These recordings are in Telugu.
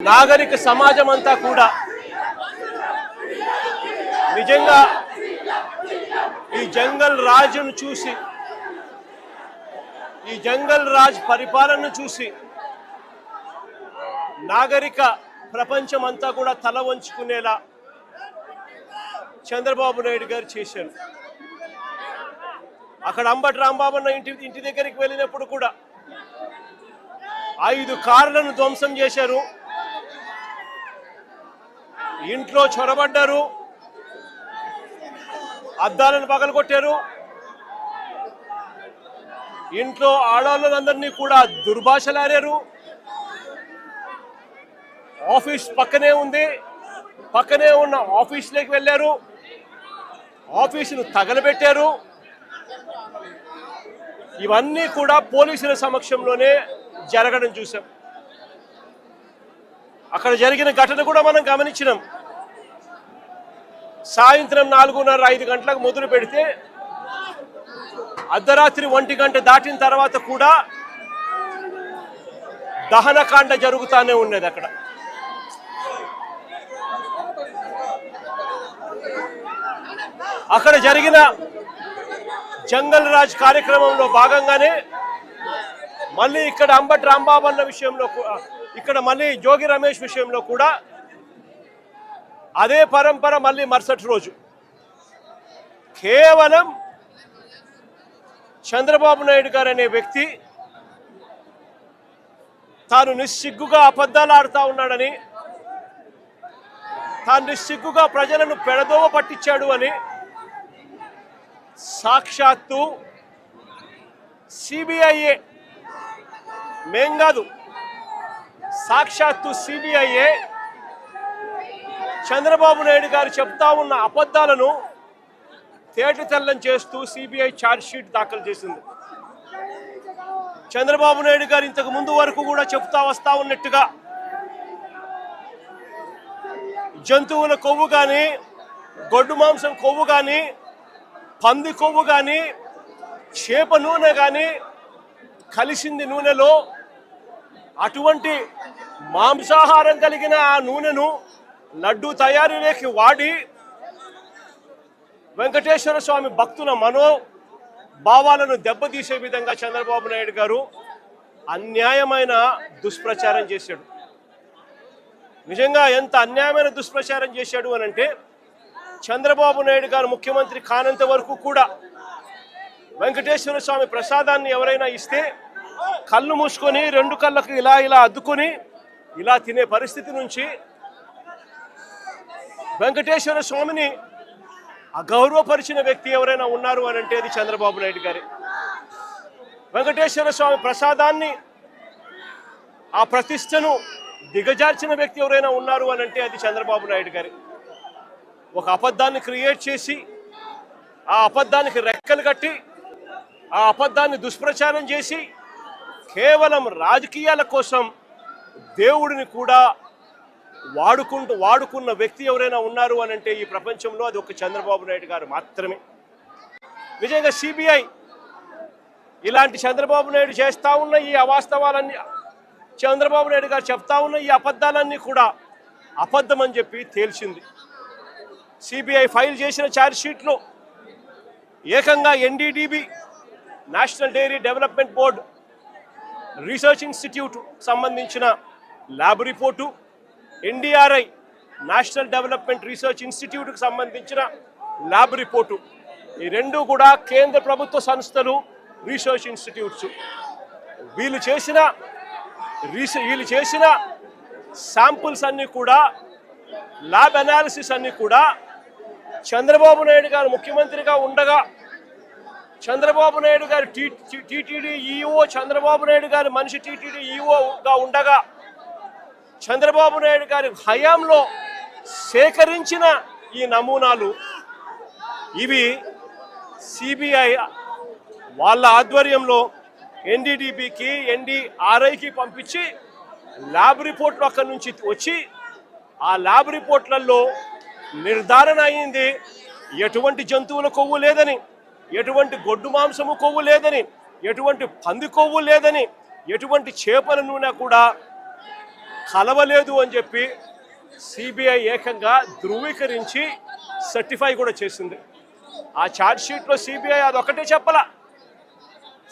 నాగరిక సమాజం అంతా కూడా నిజంగా ఈ జంగల్ రాజును చూసి ఈ జంగల్ రాజ్ పరిపాలనను చూసి నాగరిక ప్రపంచం అంతా కూడా తల వంచుకునేలా చంద్రబాబు నాయుడు గారు చేశారు. అక్కడ అంబటి రాంబాబన్న ఇంటి ఇంటి దగ్గరికి వెళ్ళినప్పుడు కూడా ఐదు కార్లను ధ్వంసం చేశారు. ఇంట్లో చొరబడ్డారు. అద్దాలను పగలగొట్టారు. ఇంట్లో ఆడవాళ్ళందరినీ కూడా దుర్భాషలాడారు. ఆఫీస్ పక్కనే ఉంది. పక్కనే ఉన్న ఆఫీస్లోకి వెళ్ళారు. ఆఫీసును తగలబెట్టారు. ఇవన్నీ కూడా పోలీసుల సమక్షంలోనే జరగడం చూసాం అక్కడ జరిగిన ఘటన కూడా మనం గమనించినాం. సాయంత్రం నాలుగున్నర ఐదు గంటలకు మొదలు పెడితే అర్ధరాత్రి ఒంటి గంట దాటిన తర్వాత కూడా దహనకాండ జరుగుతానే ఉన్నది అక్కడ. అక్కడ జరిగిన జంగల్ రాజ్ కార్యక్రమంలో భాగంగానే మళ్ళీ ఇక్కడ అంబటి రాంబాబు అన్న విషయంలో ఇక్కడ మళ్ళీ జోగి రమేష్ విషయంలో కూడా అదే పరంపర మళ్ళీ మరుసటి రోజు. కేవలం చంద్రబాబు నాయుడు గారు అనే వ్యక్తి తాను నిస్సిగ్గుగా అబద్ధాలు ఆడుతూ ఉన్నాడని తాను నిస్సిగ్గుగా ప్రజలను పెడదోవ పట్టించాడు అని సాక్షాత్తు సిబిఐఏ మేం కాదు సాక్షాత్తు సిబిఐఏ చంద్రబాబు నాయుడు గారు చెప్తా ఉన్న అబద్ధాలను తేట తెల్లం చేస్తూ సిబిఐ ఛార్జ్ షీట్ దాఖలు చేసింది. చంద్రబాబు నాయుడు గారు ఇంతకు ముందు వరకు కూడా చెప్తా వస్తా ఉన్నట్టుగా జంతువుల కొవ్వు కానీ గొడ్డు మాంసం కొవ్వు కానీ పంది కొవ్వు కానీ చేప నూనె కానీ కలిసింది నూనెలో అటువంటి మాంసాహారం కలిగిన ఆ నూనెను లడ్డు తయారీలోకి వాడి వెంకటేశ్వర స్వామి భక్తుల మనో భావాలను దెబ్బతీసే విధంగా చంద్రబాబు నాయుడు గారు అన్యాయమైన దుష్ప్రచారం చేశాడు. నిజంగా ఎంత అన్యాయమైన దుష్ప్రచారం చేశాడు అని అంటే చంద్రబాబు నాయుడు గారు ముఖ్యమంత్రి కానంత వరకు కూడా వెంకటేశ్వర స్వామి ప్రసాదాన్ని ఎవరైనా ఇస్తే కళ్ళు మూసుకొని రెండు కళ్ళకు ఇలా ఇలా అద్దుకొని ఇలా తినే పరిస్థితి నుంచి వెంకటేశ్వర స్వామిని అగౌరవపరిచిన వ్యక్తి ఎవరైనా ఉన్నారు అని అంటే అది చంద్రబాబు నాయుడు గారి. వెంకటేశ్వర స్వామి ప్రసాదాన్ని ఆ ప్రతిష్టను దిగజార్చిన వ్యక్తి ఎవరైనా ఉన్నారు అని అంటే అది చంద్రబాబు నాయుడు గారి. ఒక అబద్ధాన్ని క్రియేట్ చేసి ఆ అబద్ధానికి రెక్కలు కట్టి ఆ అబద్ధాన్ని దుష్ప్రచారం చేసి కేవలం రాజకీయాల కోసం దేవుడిని కూడా వాడుకుంటూ వాడుకున్న వ్యక్తి ఎవరైనా ఉన్నారు అని అంటే ఈ ప్రపంచంలో అది ఒక చంద్రబాబు నాయుడు గారు మాత్రమే. నిజంగా సిబిఐ ఇలాంటి చంద్రబాబు నాయుడు చేస్తా ఉన్న ఈ అవాస్తవాలన్నీ చంద్రబాబు నాయుడు గారు చెప్తా ఉన్న ఈ అబద్ధాలన్నీ కూడా అబద్ధం అని చెప్పి తేల్చింది. సిబిఐ ఫైల్ చేసిన ఛార్జ్షీట్లో ఏకంగా NDDB national dairy development board research institute సంబంధించిన lab report NDRI national development research ఇన్స్టిట్యూట్కి సంబంధించిన ల్యాబ్ రిపోర్టు. ఈ రెండు కూడా కేంద్ర ప్రభుత్వ సంస్థలు రీసెర్చ్ ఇన్స్టిట్యూట్స్. వీళ్ళు చేసిన రీసె వీళ్ళు చేసిన శాంపుల్స్ అన్నీ కూడా ల్యాబ్ అనాలిసిస్ అన్నీ కూడా చంద్రబాబు నాయుడు గారు ముఖ్యమంత్రిగా ఉండగా చంద్రబాబు నాయుడు గారు టీటీడీ ఈఓ చంద్రబాబు నాయుడు గారి మనిషి టీటీడీ ఈఓగా ఉండగా చంద్రబాబు నాయుడు గారి హయాంలో సేకరించిన ఈ నమూనాలు ఇవి సిబిఐ వాళ్ళ ఆధ్వర్యంలో ఎన్డీడీబీకి ఎన్డీఆర్ఐకి పంపించి ల్యాబ్ రిపోర్ట్లు అక్కడి నుంచి వచ్చి ఆ ల్యాబ్ రిపోర్ట్లలో నిర్ధారణ అయింది. ఎటువంటి జంతువుల కొవ్వు లేదని ఎటువంటి గొడ్డు మాంసము కొవ్వు లేదని ఎటువంటి పంది కొవ్వు లేదని ఎటువంటి చేపల నూనె కూడా కలవలేదు అని చెప్పి సిబిఐ ఏకంగా ధృవీకరించి సర్టిఫై కూడా చేసింది. ఆ ఛార్జ్షీట్లో సిబిఐ అదొకటే చెప్పలా.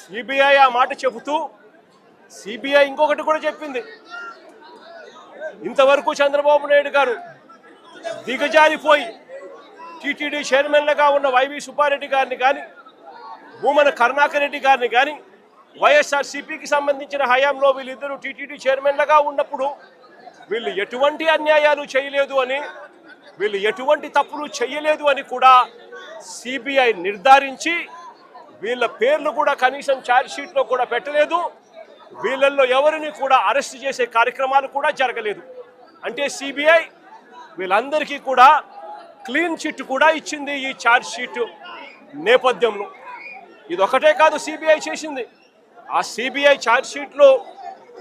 సిబిఐ ఆ మాట చెబుతూ సిబిఐ ఇంకొకటి కూడా చెప్పింది. ఇంతవరకు చంద్రబాబు నాయుడు గారు దిగజారిపోయి టీటీడీ చైర్మన్లుగా ఉన్న వైవి సుబ్బారెడ్డి గారిని కానీ భూమన కరుణాకర్ రెడ్డి గారిని కానీ వైఎస్ఆర్ సిపికి సంబంధించిన హయాంలో వీళ్ళిద్దరూ టీటీడీ చైర్మన్లుగా ఉన్నప్పుడు వీళ్ళు ఎటువంటి అన్యాయాలు చేయలేదు అని వీళ్ళు ఎటువంటి తప్పులు చేయలేదు అని కూడా సిబిఐ నిర్ధారించి వీళ్ళ పేర్లు కూడా కనీసం ఛార్జ్షీట్లో కూడా పెట్టలేదు. వీళ్ళల్లో ఎవరిని కూడా అరెస్ట్ చేసే కార్యక్రమాలు కూడా జరగలేదు. అంటే సిబిఐ వీళ్ళందరికీ కూడా క్లీన్ చిట్ కూడా ఇచ్చింది ఈ ఛార్జ్ షీట్ నేపథ్యంలో. ఇది ఒకటే కాదు సిబిఐ చేసింది. ఆ సిబిఐ ఛార్జ్షీట్లో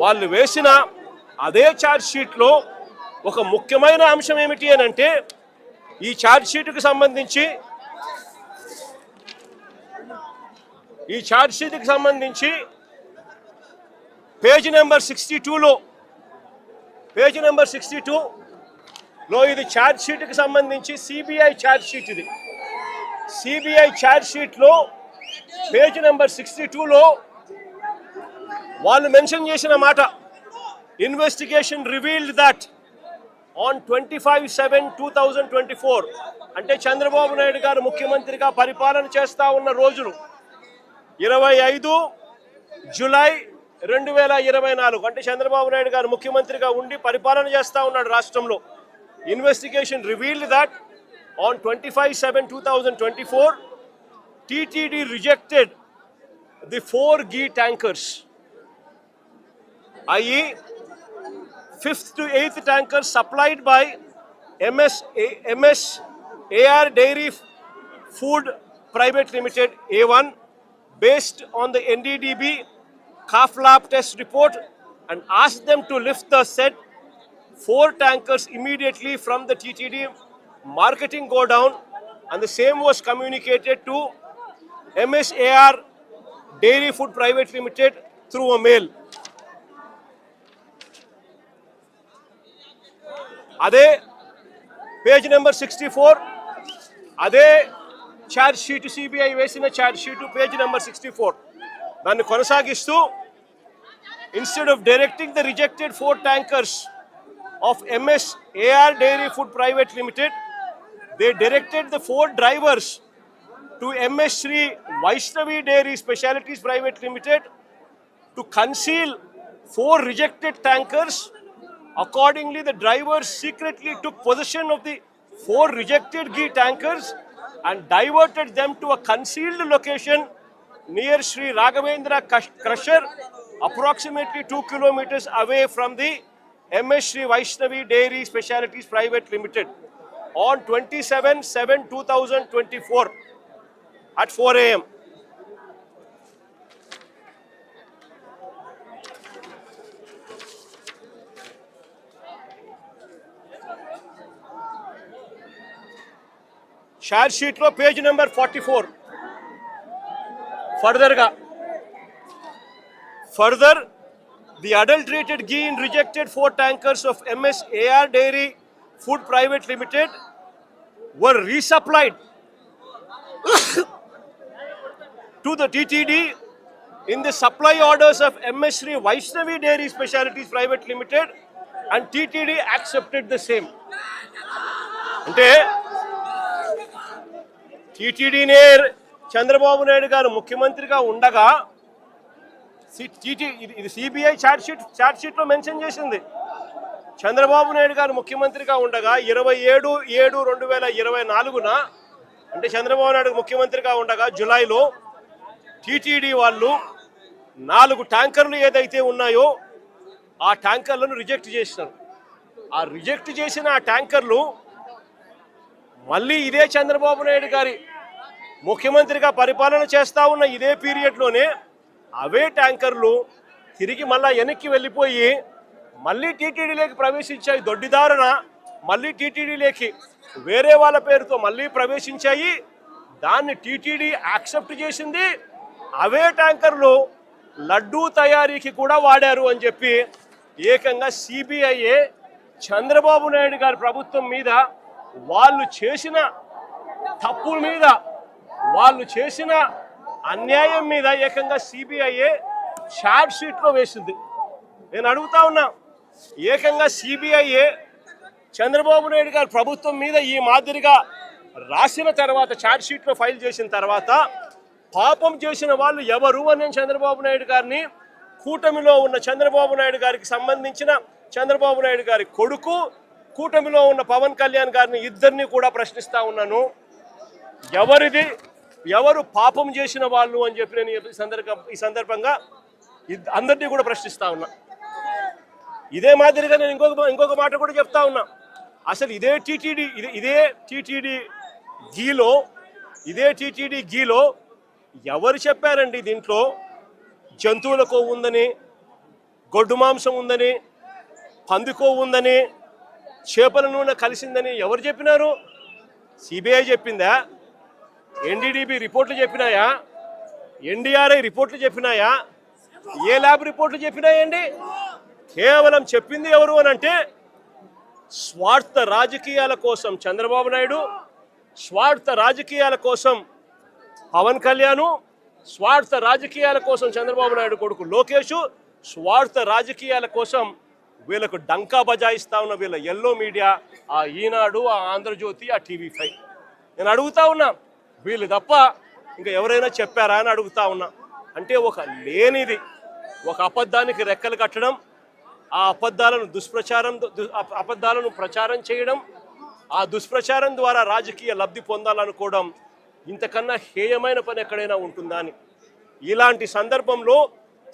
వాళ్ళు వేసిన అదే ఛార్జ్షీట్లో ఒక ముఖ్యమైన అంశం ఏమిటి అని అంటే ఈ ఛార్జ్షీట్కి సంబంధించి ఈ ఛార్జ్షీట్కి సంబంధించి పేజ్ నెంబర్ సిక్స్టీ టూలో పేజ్ నెంబర్ సిక్స్టీ టూలో ఇది ఛార్జ్షీట్కి సంబంధించి సిబిఐ ఛార్జ్షీట్ ఇది. సిబిఐ ఛార్జ్షీట్లో పేజ్ నెంబర్ సిక్స్టీ టూలో వాళ్ళు మెన్షన్ చేసిన మాట investigation revealed that on twenty five seven two thousand twenty four అంటే చంద్రబాబు నాయుడు గారు ముఖ్యమంత్రిగా పరిపాలన చేస్తా ఉన్న రోజులు ఇరవై ఐదు జులై రెండు వేల ఇరవై నాలుగు అంటే చంద్రబాబు నాయుడు గారు ముఖ్యమంత్రిగా ఉండి పరిపాలన చేస్తా ఉన్నాడు రాష్ట్రంలో. Investigation revealed that on twenty five seven two thousand twenty four TTD rejected the four ghee tankers i.e. fifth to eighth tankers supplied by MS, A- MS AR Dairy Food Private Limited A1 based on the NDDB calf lab test report and asked them to lift the said four tankers immediately from the TTD marketing go down and the same was communicated to MSAR Dairy Food Private Limited through a mail. అదే పేజ్ నెంబర్ సిక్స్టీ ఫోర్ అదే ఛార్జ్ షీట్ సిబిఐ వేసిన charge sheet page number sixty four దాన్ని కొనసాగిస్తూ instead of directing the rejected four tankers of MS AR dairy food private limited they directed the four drivers to MS Shri Vaishnavi dairy specialities private limited to conceal four rejected tankers. Accordingly, the drivers secretly took possession of the four rejected ghee tankers and diverted them to a concealed location near Sri Raghavendra Crusher, approximately two kilometers away from the MS Sri Vaishnavi Dairy Specialities Private Limited on 27 7 2024 at 4 a.m. SHAR షీట్లో పేజ్ నెంబర్ ఫార్టీ ఫోర్ ఫర్దర్గా further the adulterated ghee in rejected four tankers of MS AR dairy food private limited were resupplied to the TTD in the supply orders of MS Sri Vaishnavi Dairy Specialities Private Limited and TTD accepted the same. అంటే టీటీడీనే చంద్రబాబు నాయుడు గారు ముఖ్యమంత్రిగా ఉండగా టీటీ ఇది ఇది సిబిఐ ఛార్జ్ షీట్ మెన్షన్ చేసింది. చంద్రబాబు నాయుడు గారు ముఖ్యమంత్రిగా ఉండగా ఇరవై ఏడు ఏడు రెండు వేల ఇరవై నాలుగున అంటే చంద్రబాబు నాయుడు ముఖ్యమంత్రిగా ఉండగా జులైలో టీటీడీ వాళ్ళు నాలుగు ట్యాంకర్లు ఏదైతే ఉన్నాయో ఆ ట్యాంకర్లను రిజెక్ట్ చేసినారు. ఆ రిజెక్ట్ చేసిన ఆ ట్యాంకర్లు మళ్ళీ ఇదే చంద్రబాబు నాయుడు గారి ముఖ్యమంత్రిగా పరిపాలన చేస్తూ ఉన్న ఇదే పీరియడ్లోనే అవే ట్యాంకర్లు తిరిగి మళ్ళా వెనక్కి వెళ్ళిపోయి మళ్ళీ టీటీడీలోకి ప్రవేశించాయి. దొడ్డిదారున మళ్ళీ టీటీడీలోకి వేరే వాళ్ళ పేరుతో మళ్ళీ ప్రవేశించాయి. దాన్ని టీటీడీ యాక్సెప్ట్ చేసింది. అవే ట్యాంకర్లు లడ్డూ తయారీకి కూడా వాడారు అని చెప్పి ఏకంగా సిబిఐఏ చంద్రబాబు నాయుడు గారి ప్రభుత్వం మీద వాళ్ళు చేసిన తప్పుల మీద వాళ్ళు చేసిన అన్యాయం మీద ఏకంగా సిబిఐఏ ఛార్జ్ షీట్లో వేసింది. నేను అడుగుతా ఉన్నా ఏకంగా సిబిఐఏ చంద్రబాబు నాయుడు గారి ప్రభుత్వం మీద ఈ మాదిరిగా రాసిన తర్వాత ఛార్జ్ షీట్లో ఫైల్ చేసిన తర్వాత పాపం చేసిన వాళ్ళు ఎవరు అని నేను చంద్రబాబు నాయుడు గారిని కూటమిలో ఉన్న చంద్రబాబు నాయుడు గారికి సంబంధించిన చంద్రబాబు నాయుడు గారి కొడుకు కూటమిలో ఉన్న పవన్ కళ్యాణ్ గారిని ఇద్దరిని కూడా ప్రశ్నిస్తా ఉన్నాను. ఎవరిది? ఎవరు పాపం చేసిన వాళ్ళు అని చెప్పి నేను ఈ సందర్భ ఈ సందర్భంగా ఇద్- అందరినీ కూడా ప్రశ్నిస్తా ఉన్నా. ఇదే మాదిరిగా నేను ఇంకొక ఇంకొక మాట కూడా చెప్తా ఉన్నా. అసలు ఇదే టీటీడీ ఇది ఇదే టీటీడీ గీలో ఇదే టీటీడీ గీలో ఎవరు చెప్పారండి దీంట్లో? జంతువుల కొవ్వు ఉందని గొడ్డు మాంసం ఉందని పంది కొవ్వు ఉందని చేపల నూనె కలిసిందని ఎవరు చెప్పినారు? సిబిఐ చెప్పిందా? ఎన్డీడీబీ రిపోర్ట్లు చెప్పినాయా? ఎన్డీఆర్ఐ రిపోర్ట్లు చెప్పినాయా? ఏ ల్యాబ్ రిపోర్ట్లు చెప్పినాయండి? కేవలం చెప్పింది ఎవరు అని అంటే స్వార్థ రాజకీయాల కోసం చంద్రబాబు నాయుడు స్వార్థ రాజకీయాల కోసం పవన్ కళ్యాణ్ స్వార్థ రాజకీయాల కోసం చంద్రబాబు నాయుడు కొడుకు లోకేష్ స్వార్థ రాజకీయాల కోసం వీళ్ళకు డంకా బజాయిస్తా ఉన్న వీళ్ళ ఎల్లో మీడియా ఆ ఈనాడు ఆ ఆంధ్రజ్యోతి ఆ టీవీ ఫైవ్. నేను అడుగుతా ఉన్నా వీళ్ళు తప్ప ఇంకా ఎవరైనా చెప్పారా అని అడుగుతా ఉన్నా. అంటే ఒక లేనిది ఒక అబద్ధానికి రెక్కలు కట్టడం ఆ అబద్ధాలను దుష్ప్రచారం అబద్ధాలను ప్రచారం చేయడం ఆ దుష్ప్రచారం ద్వారా రాజకీయ లబ్ధి పొందాలనుకోవడం ఇంతకన్నా హేయమైన పని ఎక్కడైనా ఉంటుందా అని. ఇలాంటి సందర్భంలో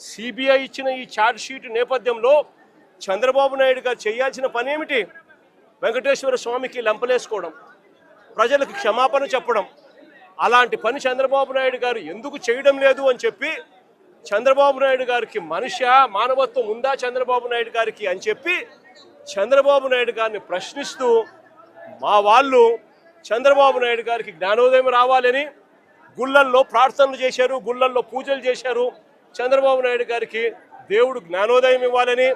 సిబిఐ ఇచ్చిన ఈ ఛార్జ్ షీట్ నేపథ్యంలో చంద్రబాబు నాయుడు గారు చేయాల్సిన పని ఏమిటి? వెంకటేశ్వర స్వామికి లెంపలేసుకోవడం ప్రజలకు క్షమాపణ చెప్పడం. అలాంటి పని చంద్రబాబు నాయుడు గారు ఎందుకు చేయడం లేదు అని చెప్పి చంద్రబాబు నాయుడు గారికి మనిషి మానవత్వం ఉందా చంద్రబాబు నాయుడు గారికి అని చెప్పి చంద్రబాబు నాయుడు గారిని ప్రశ్నిస్తూ మా వాళ్ళు చంద్రబాబు నాయుడు గారికి జ్ఞానోదయం రావాలని గుళ్ళల్లో ప్రార్థనలు చేశారు గుళ్ళల్లో పూజలు చేశారు. చంద్రబాబు నాయుడు గారికి దేవుడు జ్ఞానోదయం ఇవ్వాలని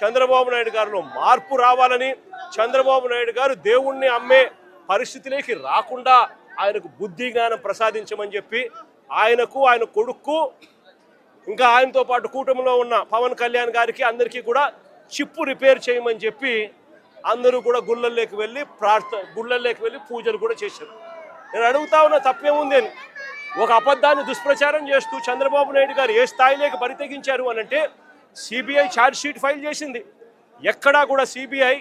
చంద్రబాబు నాయుడు గారిలో మార్పు రావాలని చంద్రబాబు నాయుడు గారు దేవుణ్ణి అమ్మే పరిస్థితిలోకి రాకుండా ఆయనకు బుద్ధి జ్ఞానం ప్రసాదించమని చెప్పి ఆయనకు ఆయన కొడుక్కు ఇంకా ఆయనతో పాటు కూటమిలో ఉన్న పవన్ కళ్యాణ్ గారికి అందరికీ కూడా చిప్పు రిపేర్ చేయమని చెప్పి అందరూ కూడా గుళ్ళల్లోకి వెళ్ళి ప్రార్థ గుళ్ళల్లోకి వెళ్ళి పూజలు కూడా చేశారు. నేను అడుగుతా ఉన్న తప్పేముంది అని. ఒక అబద్ధాన్ని దుష్ప్రచారం చేస్తూ చంద్రబాబు నాయుడు గారు ఏ స్థాయిలోకి బరితెగించారు అని అంటే సిబిఐ ఛార్జ్ షీట్ ఫైల్ చేసింది. ఎక్కడా కూడా సిబిఐ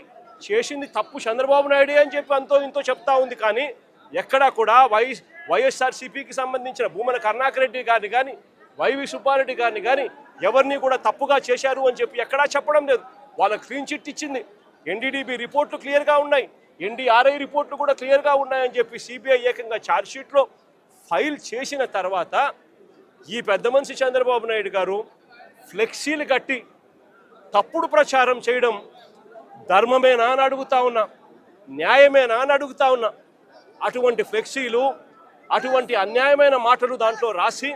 చేసింది తప్పు చంద్రబాబు నాయుడే అని చెప్పి అంతో ఇంతో చెప్తా ఉంది కానీ ఎక్కడా కూడా వై వైఎస్ఆర్సీపీకి సంబంధించిన భూమన కరుణాకర్ రెడ్డి గారిని కానీ వైవి సుబ్బారెడ్డి గారిని కానీ ఎవరిని కూడా తప్పుగా చేశారు అని చెప్పి ఎక్కడా చెప్పడం లేదు. వాళ్ళకి క్లీన్ చిట్ ఇచ్చింది. ఎన్డీడీబీ రిపోర్ట్లు క్లియర్గా ఉన్నాయి. ఎన్డీఆర్ఐ రిపోర్ట్లు కూడా క్లియర్గా ఉన్నాయని చెప్పి సిబిఐ ఏకంగా ఛార్జ్షీట్లో ఫైల్ చేసిన తర్వాత ఈ పెద్ద మనిషి చంద్రబాబు నాయుడు గారు ఫ్లెక్సీలు కట్టి తప్పుడు ప్రచారం చేయడం ధర్మమేనా అని అడుగుతా ఉన్నా న్యాయమేనా అని అడుగుతా ఉన్నా అటువంటి ఫ్లెక్సీలు అటువంటి అన్యాయమైన మాటలు దాంట్లో రాసి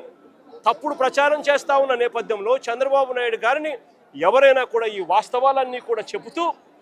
తప్పుడు ప్రచారం చేస్తా ఉన్న నేపథ్యంలో చంద్రబాబు నాయుడు గారిని ఎవరైనా కూడా ఈ వాస్తవాలన్నీ కూడా చెబుతూ